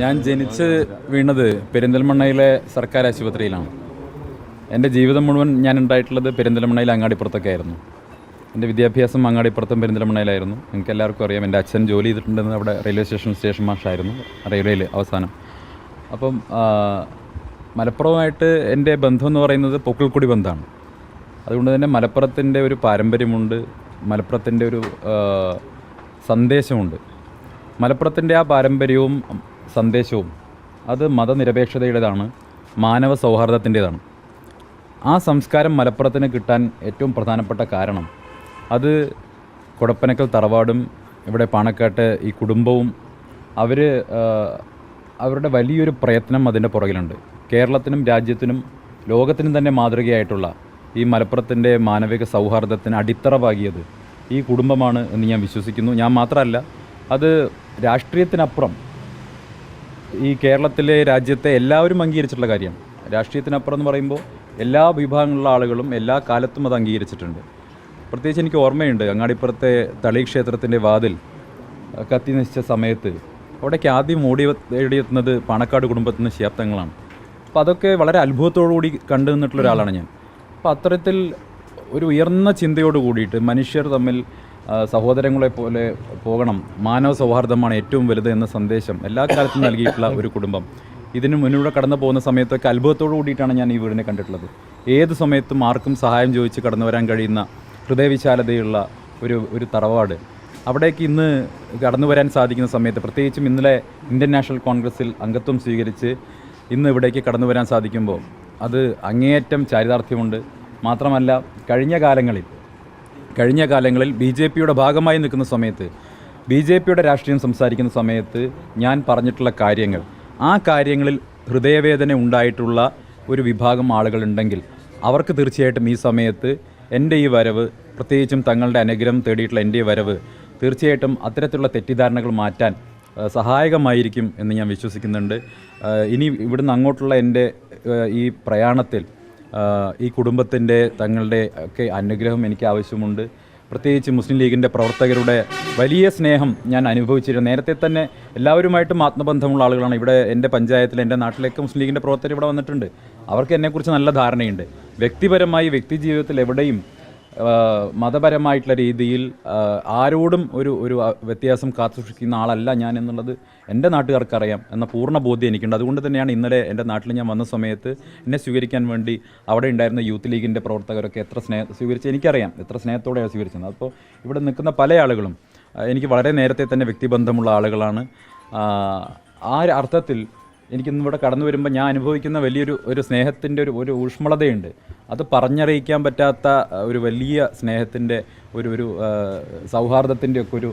ഞാൻ ജനിച്ച് വീണത് പെരിന്തൽമണ്ണയിലെ സർക്കാർ ആശുപത്രിയിലാണ്. എന്റെ ജീവിതം മുഴുവൻ ഞാൻ ഉണ്ടായിട്ടുള്ളത് പെരിന്തൽമണ്ണയിലെ അങ്ങാടിപ്പുറത്തൊക്കെ ആയിരുന്നു എന്റെ വിദ്യാഭ്യാസം അങ്ങാടിപ്പുറത്തും പെരിന്തൽമണ്ണയിലായിരുന്നു. നിങ്ങൾക്ക് എല്ലാവർക്കും അറിയാം എന്റെ അച്ഛൻ ജോലി ചെയ്തിട്ടുണ്ടെന്ന് അവിടെ റെയിൽവേ സ്റ്റേഷൻ സ്റ്റേഷൻ മാഷായിരുന്നു റെയിൽവേയിൽ അവസാനം. അപ്പം മലപ്പുറമായിട്ട് എന്റെ ബന്ധം എന്ന് പറയുന്നത് പൊക്കിൾക്കുടി ബന്ധമാണ്. അതുകൊണ്ട് തന്നെ മലപ്പുറത്തിന്റെ ഒരു പാരമ്പര്യമുണ്ട് മലപ്പുറത്തിന്റെ ഒരു സന്ദേശമുണ്ട്. മലപ്പുറത്തിന്റെ ആ പാരമ്പര്യവും സന്ദേശവും അത് മതനിരപേക്ഷതയുടേതാണ് മാനവ സൗഹാർദ്ദത്തിന്റെതാണ് ആ സംസ്കാരം മലപ്പുറത്തിന് കിട്ടാൻ ഏറ്റവും പ്രധാനപ്പെട്ട കാരണം അത് കുടപ്പനക്കൽ തറവാടും ഇവിടെ പാണക്കാട്ട് ഈ കുടുംബവും അവർ അവരുടെ വലിയൊരു പ്രയത്നം അതിന്റെ പുറകിലുണ്ട്. കേരളത്തിനും രാജ്യത്തിനും ലോകത്തിനും തന്നെ മാതൃകയായിട്ടുള്ള ഈ മലപ്പുറത്തിന്റെ മാനവിക സൗഹാർദ്ദത്തിന് അടിത്തറവാകിയത് ഈ കുടുംബമാണ് എന്ന് ഞാൻ വിശ്വസിക്കുന്നു. ഞാൻ മാത്രമല്ല അത് രാഷ്ട്രീയത്തിനപ്പുറം ഈ കേരളത്തിലെ രാജ്യത്തെ എല്ലാവരും അംഗീകരിച്ചിട്ടുള്ള കാര്യമാണ് രാഷ്ട്രീയത്തിനപ്പുറം എന്ന് പറയുമ്പോൾ എല്ലാ വിഭാഗങ്ങളിലുള്ള ആളുകളും എല്ലാ കാലത്തും അത് അംഗീകരിച്ചിട്ടുണ്ട്. പ്രത്യേകിച്ച് എനിക്ക് ഓർമ്മയുണ്ട് അങ്ങാടിപ്പുറത്തെ തളി ക്ഷേത്രത്തിന്റെ വാതിൽ കത്തി നശിച്ച സമയത്ത് അവിടേക്ക് ആദ്യം ഓടി എഴുതിയെത്തുന്നത് പാണക്കാട് കുടുംബത്തിൽ നിന്ന് ശിയാബ്ദങ്ങളാണ്. അപ്പോൾ അതൊക്കെ വളരെ അത്ഭുതത്തോടു കൂടി കണ്ടു നിന്നിട്ടുള്ള ഒരാളാണ് ഞാൻ. അപ്പോൾ അത്തരത്തിൽ ഒരു ഉയർന്ന ചിന്തയോട് കൂടിയിട്ട് മനുഷ്യർ തമ്മിൽ സഹോദരങ്ങളെ പോലെ പോകണം. മാനവ സൗഹാർദ്ദമാണ് ഏറ്റവും വലുത് എന്ന സന്ദേശം എല്ലാ കാലത്തും നൽകിയിട്ടുള്ള ഒരു കുടുംബം. ഇതിന് മുന്നിലൂടെ കടന്നു പോകുന്ന സമയത്തൊക്കെ അത്ഭുതത്തോടു കൂടിയിട്ടാണ് ഞാൻ ഈ വീടിനെ കണ്ടിട്ടുള്ളത്. ഏത് സമയത്തും ആർക്കും സഹായം ചോദിച്ച് കടന്നു വരാൻ കഴിയുന്ന ഹൃദയവിശാലതയുള്ള ഒരു ഒരു തറവാട്. അവിടേക്ക് ഇന്ന് കടന്നു വരാൻ സാധിക്കുന്ന സമയത്ത് പ്രത്യേകിച്ചും ഇന്നലെ ഇന്ത്യൻ നാഷണൽ കോൺഗ്രസിൽ അംഗത്വം സ്വീകരിച്ച് ഇന്ന് ഇവിടേക്ക് കടന്നു വരാൻ സാധിക്കുമ്പോൾ അത് അങ്ങേയറ്റം ചാരിതാർത്ഥ്യമുണ്ട്. മാത്രമല്ല കഴിഞ്ഞ കാലങ്ങളിൽ കഴിഞ്ഞ കാലങ്ങളിൽ ബി ജെ പിയുടെ ഭാഗമായി നിൽക്കുന്ന സമയത്ത് ബി ജെ പിയുടെ രാഷ്ട്രീയം സംസാരിക്കുന്ന സമയത്ത് ഞാൻ പറഞ്ഞിട്ടുള്ള കാര്യങ്ങൾ ആ കാര്യങ്ങളിൽ ഹൃദയവേദന ഉണ്ടായിട്ടുള്ള ഒരു വിഭാഗം ആളുകളുണ്ടെങ്കിൽ അവർക്ക് തീർച്ചയായിട്ടും ഈ സമയത്ത് എന്റെ ഈ വരവ് പ്രത്യേകിച്ചും തങ്ങളുടെ അനുഗ്രഹം തേടിയിട്ടുള്ള എന്റെ ഈ വരവ് തീർച്ചയായിട്ടും അത്തരത്തിലുള്ള തെറ്റിദ്ധാരണകൾ മാറ്റാൻ സഹായകമായിരിക്കും എന്ന് ഞാൻ വിശ്വസിക്കുന്നുണ്ട്. ഇനി ഇവിടുന്ന് അങ്ങോട്ടുള്ള എന്റെ ഈ പ്രയാണത്തിൽ ഈ കുടുംബത്തിന്റെ തങ്ങളുടെ ഒക്കെ അനുഗ്രഹം എനിക്ക് ആവശ്യമുണ്ട്. പ്രത്യേകിച്ച് മുസ്ലിം ലീഗിന്റെ പ്രവർത്തകരുടെ വലിയ സ്നേഹം ഞാൻ അനുഭവിച്ചിരുന്നു. നേരത്തെ തന്നെ എല്ലാവരുമായിട്ടും ആത്മബന്ധമുള്ള ആളുകളാണ്. ഇവിടെ എന്റെ പഞ്ചായത്തിൽ എന്റെ നാട്ടിലേക്ക് മുസ്ലിം ലീഗിന്റെ പ്രവർത്തകർ ഇവിടെ വന്നിട്ടുണ്ട്. അവർക്ക് എന്നെക്കുറിച്ച് നല്ല ധാരണയുണ്ട്. വ്യക്തിപരമായി വ്യക്തി ജീവിതത്തിൽ എവിടെയും മതപരമായിട്ടുള്ള രീതിയിൽ ആരോടും ഒരു ഒരു വ്യത്യാസം കാത്തുസൂക്ഷിക്കുന്ന ആളല്ല ഞാൻ എന്നുള്ളത് എന്റെ നാട്ടുകാർക്കറിയാം എന്ന പൂർണ ബോധ്യം എനിക്കുണ്ട്. അതുകൊണ്ട് തന്നെയാണ് ഇന്നലെ എന്റെ നാട്ടിൽ ഞാൻ വന്ന സമയത്ത് എന്നെ സ്വീകരിക്കാൻ വേണ്ടി അവിടെ ഉണ്ടായിരുന്ന യൂത്ത് ലീഗിന്റെ പ്രവർത്തകരൊക്കെ എത്ര സ്നേഹ സ്വീകരിച്ച് എനിക്കറിയാം എത്ര സ്നേഹത്തോടെയാണ് സ്വീകരിച്ചത്. അപ്പോൾ ഇവിടെ നിൽക്കുന്ന പല ആളുകളും എനിക്ക് വളരെ നേരത്തെ തന്നെ വ്യക്തിബന്ധമുള്ള ആളുകളാണ്. ആ, അർത്ഥത്തിൽ എനിക്കിന്ന് ഇവിടെ കടന്നു വരുമ്പോൾ ഞാൻ അനുഭവിക്കുന്ന വലിയൊരു ഒരു സ്നേഹത്തിന്റെ ഒരു ഒരു ഊഷ്മളതയുണ്ട്. അത് പറഞ്ഞറിയിക്കാൻ പറ്റാത്ത ഒരു വലിയ സ്നേഹത്തിന്റെ ഒരു ഒരു സൗഹാർദ്ദത്തിന്റെ ഒക്കെ ഒരു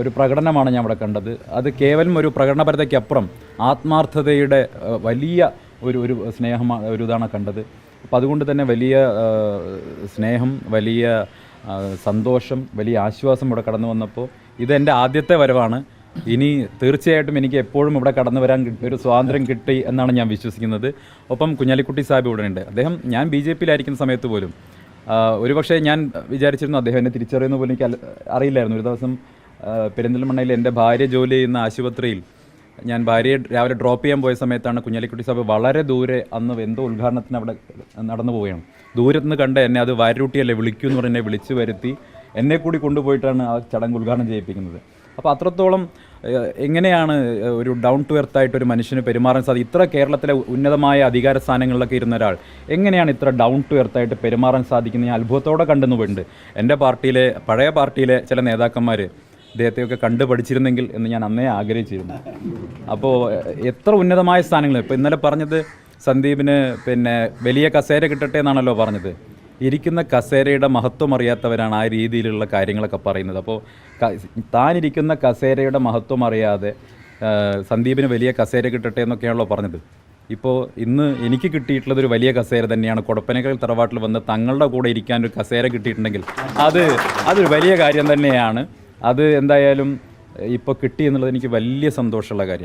ഒരു പ്രകടനമാണ് ഞാൻ ഇവിടെ കണ്ടത്. അത് കേവലം ഒരു പ്രകടനപരതയ്ക്കപ്പുറം ആത്മാർത്ഥതയുടെ വലിയ ഒരു ഒരു സ്നേഹമാണ് ഒരു ഇതാണ് കണ്ടത്. അപ്പോൾ അതുകൊണ്ട് തന്നെ വലിയ സ്നേഹം വലിയ സന്തോഷം വലിയ ആശ്വാസം ഇവിടെ കടന്നു വന്നപ്പോൾ ഇതെന്റെ ആദ്യത്തെ വരവാണ്. ഇനി തീർച്ചയായിട്ടും എനിക്ക് എപ്പോഴും ഇവിടെ കടന്നു വരാൻ ഒരു സ്വാതന്ത്ര്യം കിട്ടി എന്നാണ് ഞാൻ വിശ്വസിക്കുന്നത്. ഒപ്പം കുഞ്ഞാലിക്കുട്ടി സാഹിബ് ഇവിടെ ഉണ്ട്. അദ്ദേഹം ഞാൻ ബി ജെ പിയിലായിരിക്കുന്ന സമയത്ത് പോലും ഒരുപക്ഷേ ഞാൻ വിചാരിച്ചിരുന്നു അദ്ദേഹം എന്നെ തിരിച്ചറിയുന്ന പോലും എനിക്ക് അറിയില്ലായിരുന്നു. ഒരു ദിവസം പെരിന്തൽമണ്ണയിൽ എന്റെ ഭാര്യ ജോലി ചെയ്യുന്ന ആശുപത്രിയിൽ ഞാൻ ഭാര്യയെ രാവിലെ ഡ്രോപ്പ് ചെയ്യാൻ പോയ സമയത്താണ് കുഞ്ഞാലിക്കുട്ടി സാഹിബ് വളരെ ദൂരെ അന്ന് എന്തോ ഉദ്ഘാടനത്തിന് അവിടെ നടന്നു പോവുകയാണ്. ദൂരത്ത് നിന്ന് കണ്ട് എന്നെ അത് വാരൂട്ടിയല്ലേ വിളിക്കൂ എന്ന് പറഞ്ഞ് എന്നെ വിളിച്ചു വരുത്തി എന്നെ കൂടി കൊണ്ടുപോയിട്ടാണ് ആ ചടങ്ങ് ഉദ്ഘാടനം ചെയ്യിപ്പിക്കുന്നത്. അപ്പോൾ അത്രത്തോളം എങ്ങനെയാണ് ഒരു ഡൗൺ ടു എർത്ത് ആയിട്ട് ഒരു മനുഷ്യന് പെരുമാറാൻ സാധിക്കും ഇത്ര കേരളത്തിലെ ഉന്നതമായ അധികാര സ്ഥാനങ്ങളിലൊക്കെ ഇരുന്ന ഒരാൾ എങ്ങനെയാണ് ഇത്ര ഡൗൺ ടു എർത്ത് ആയിട്ട് പെരുമാറാൻ സാധിക്കുന്നത്? ഞാൻ അത്ഭുതത്തോടെ കണ്ടെന്ന് പോയിട്ടുണ്ട് എന്റെ പാർട്ടിയിലെ പഴയ പാർട്ടിയിലെ ചില നേതാക്കന്മാർ അദ്ദേഹത്തെയൊക്കെ കണ്ടു പഠിച്ചിരുന്നെങ്കിൽ എന്ന് ഞാൻ അന്നേ ആഗ്രഹിച്ചിരുന്നു. അപ്പോൾ എത്ര ഉന്നതമായ സ്ഥാനങ്ങൾ? ഇപ്പോൾ ഇന്നലെ പറഞ്ഞത് സന്ദീപിന് പിന്നെ വലിയ കസേര കിട്ടട്ടെ എന്നാണല്ലോ പറഞ്ഞത്. ഇരിക്കുന്ന കസേരയുടെ മഹത്വം അറിയാത്തവരാണ് ആ രീതിയിലുള്ള കാര്യങ്ങളൊക്കെ പറയുന്നത്. അപ്പോൾ താനിരിക്കുന്ന കസേരയുടെ മഹത്വം അറിയാതെ സന്ദീപിന് വലിയ കസേര കിട്ടട്ടെ എന്നൊക്കെയാണല്ലോ പറഞ്ഞത്. ഇപ്പോൾ ഇന്ന് എനിക്ക് കിട്ടിയിട്ടുള്ളത് ഒരു വലിയ കസേര തന്നെയാണ്. കൊടപ്പനക്കൽ തറവാട്ടിൽ വന്ന് തങ്ങളുടെ കൂടെ ഇരിക്കാൻ ഒരു കസേര കിട്ടിയിട്ടുണ്ടെങ്കിൽ അത് അതൊരു വലിയ കാര്യം തന്നെയാണ്. അത് എന്തായാലും ഇപ്പോൾ കിട്ടി എന്നുള്ളത് എനിക്ക് വലിയ സന്തോഷമുള്ള കാര്യം.